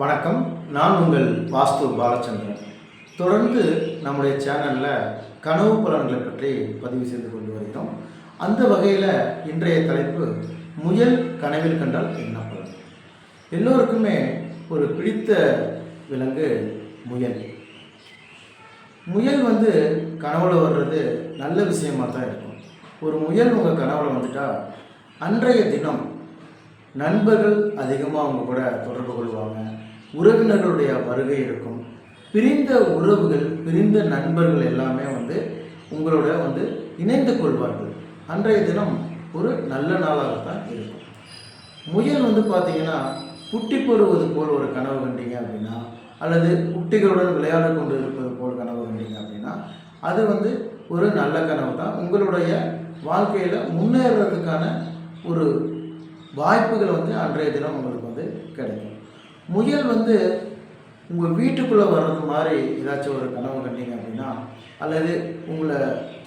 வணக்கம். நான் உங்கள் வாஸ்து பாலச்சந்திரன். தொடர்ந்து நம்முடைய சேனலில் கனவு பலன்களை பற்றி பதிவு செய்து கொண்டு வருகிறோம். அந்த வகையில் இன்றைய தலைப்பு முயல் கனவில் கண்டால் என்ன பலன்? எல்லோருக்குமே ஒரு பிடித்த விலங்கு முயல். முயல் வந்து கனவுல வர்றது நல்ல விஷயமா தான் இருக்கும். ஒரு முயல் உங்கள் கனவுல வந்துட்டால் அன்றைய தினம் நண்பர்கள் அதிகமாக அவங்க கூட தொடர்பு கொள்வாங்க. உறவினர்களுடைய வருகை இருக்கும். பிரிந்த உறவுகள் பிரிந்த நண்பர்கள் எல்லாமே வந்து உங்களோட வந்து இணைந்து கொள்வார்கள். அன்றைய தினம் ஒரு நல்ல நாளாக தான் இருக்கும். முயல் வந்து பார்த்தீங்கன்னா குட்டி போடுவது போல் ஒரு கனவு கண்டீங்க அப்படின்னா அல்லது குட்டிகளுடன் விளையாட கொண்டு இருப்பது போல் கனவு கண்டீங்க அப்படின்னா அது வந்து ஒரு நல்ல கனவு தான். உங்களுடைய வாழ்க்கையில் முன்னேறதுக்கான ஒரு வாய்ப்புகள் வந்து அன்றைய தினம் உங்களுக்கு வந்து கிடைக்கும். முயல் வந்து உங்கள் வீட்டுக்குள்ளே வர்றது மாதிரி ஏதாச்சும் ஒரு கனவு கண்டீங்க அப்படின்னா அல்லது உங்களை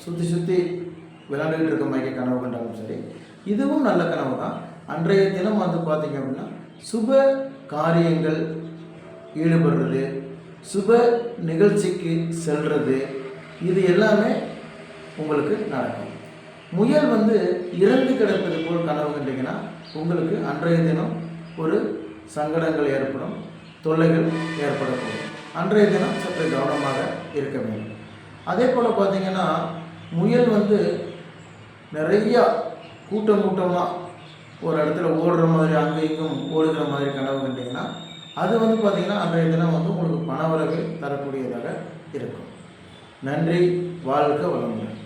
சுற்றி சுற்றி விளையாண்டுக்கிட்டு இருக்க மாதிரி கனவு கண்டாலும் சரி இதுவும் நல்ல கனவு தான். அன்றைய தினம் வந்து பார்த்தீங்க அப்படின்னா சுப காரியங்கள் ஈடுபடுறது சுப நிகழ்ச்சிக்கு செல்வது இது எல்லாமே உங்களுக்கு நடக்கும். முயல் வந்து இறந்து கிடப்பது போல் கனவு கண்டிங்கன்னா உங்களுக்கு அன்றைய தினம் ஒரு சங்கடங்கள் ஏற்படும் தொல்லைகள் ஏற்படக்கூடும். அன்றைய தினம் சற்று கவனமாக இருக்க வேண்டும். அதே போல் பார்த்திங்கன்னா முயல் வந்து நிறையா கூட்டம் கூட்டமாக ஒரு இடத்துல ஓடுற மாதிரி அங்கே இங்கும் ஓடுகிற மாதிரி கனவு கண்டிங்கன்னா அது வந்து பார்த்திங்கன்னா அன்றைய தினம் வந்து உங்களுக்கு பணவரவு தரக்கூடியதாக இருக்கும். நன்றி வாழ்க வளமுடன்.